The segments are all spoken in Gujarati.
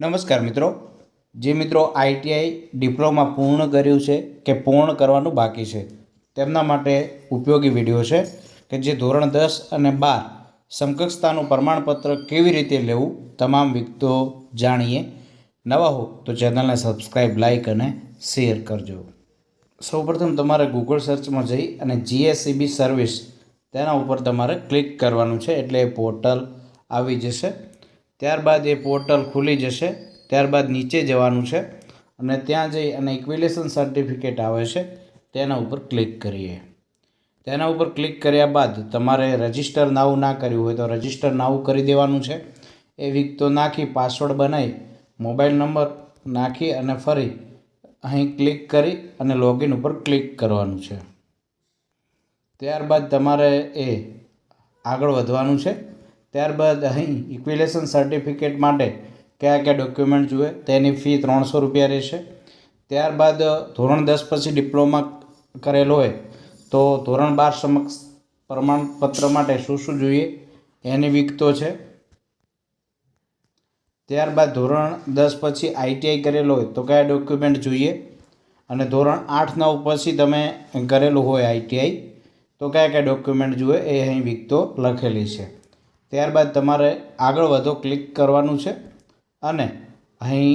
નમસ્કાર મિત્રો. જે મિત્રો આઈટીઆઈ ડિપ્લોમા પૂર્ણ કર્યું છે કે પૂર્ણ કરવાનું બાકી છે, તેમના માટે ઉપયોગી વીડિયો છે કે જે ધોરણ દસ અને બાર સમકક્ષતાનું પ્રમાણપત્ર કેવી રીતે લેવું, તમામ વિગતો જાણીએ. નવા હો તો ચેનલને સબસ્ક્રાઈબ લાઇક અને શેર કરજો. સૌપ્રથમ તમારે ગૂગલ સર્ચમાં જઈ અને જીએસસીબી સર્વિસ તેના ઉપર તમારે ક્લિક કરવાનું છે, એટલે એ પોર્ટલ આવી જશે. ત્યારબાદ એ પોર્ટલ ખુલી જશે. ત્યારબાદ નીચે જવાનું છે અને ત્યાં જઈ અને ઇક્વિલેશન સર્ટિફિકેટ આવે છે. તેના ઉપર ક્લિક કરીએ. તેના ઉપર ક્લિક કર્યા બાદ તમારે રજિસ્ટર નાવું ના કર્યું હોય તો રજિસ્ટર નાવું કરી દેવાનું છે. એ વિગતો નાખી પાસવર્ડ બનાવી મોબાઈલ નંબર નાખી અને ફરી અહીં ક્લિક કરી અને લોગિન ઉપર ક્લિક કરવાનું છે. ત્યારબાદ તમારે એ આગળ વધવાનું છે. ત્યારબાદ અહીં ઇક્વિલેશન સર્ટિફિકેટ માટે કયા કયા ડોક્યુમેન્ટ જોઈએ, તેની ફી ત્રણસો રૂપિયા રહેશે. ત્યારબાદ ધોરણ દસ પછી ડિપ્લોમા કરેલો હોય, તો ધોરણ બાર સમક્ષ પ્રમાણપત્ર માટે શું શું જોઈએ, એની વિગતો છે. ત્યારબાદ ધોરણ દસ પછી આઈટીઆઈ કરેલો હોય, તો કયા ડોક્યુમેન્ટ જોઈએ? અને ધોરણ આઠ નવ પછી તમે કરેલું હોય આઈટીઆઈ તો કયા કયા ડોક્યુમેન્ટ જોઈએ, એ અહીં વિગતો લખેલી છે. ત્યારબાદ તમારે આગળ વધો, ક્લિક કરવાનું છે અને અહીં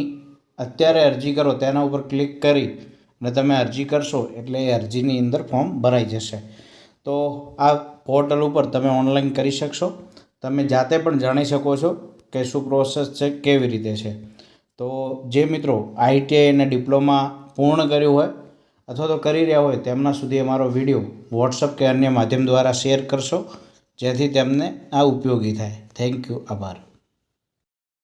અત્યારે અરજી કરો, તેના ઉપર ક્લિક કરી અને તમે અરજી કરશો એટલે એ અરજીની અંદર ફોર્મ ભરાઈ જશે. તો આ પોર્ટલ ઉપર તમે ઓનલાઈન કરી શકશો. તમે જાતે પણ જાણી શકો છો કે શું પ્રોસેસ છે, કેવી રીતે છે. તો જે મિત્રો આઈટીઆઈ અને ડિપ્લોમા પૂર્ણ કર્યું હોય અથવા તો કરી રહ્યા હોય, તેમના સુધી અમારો વીડિયો વોટ્સઅપ કે અન્ય માધ્યમ દ્વારા શેર કરશો. જેથી તેમને આ ઉપયોગી થાય. થેન્ક યુ આભાર.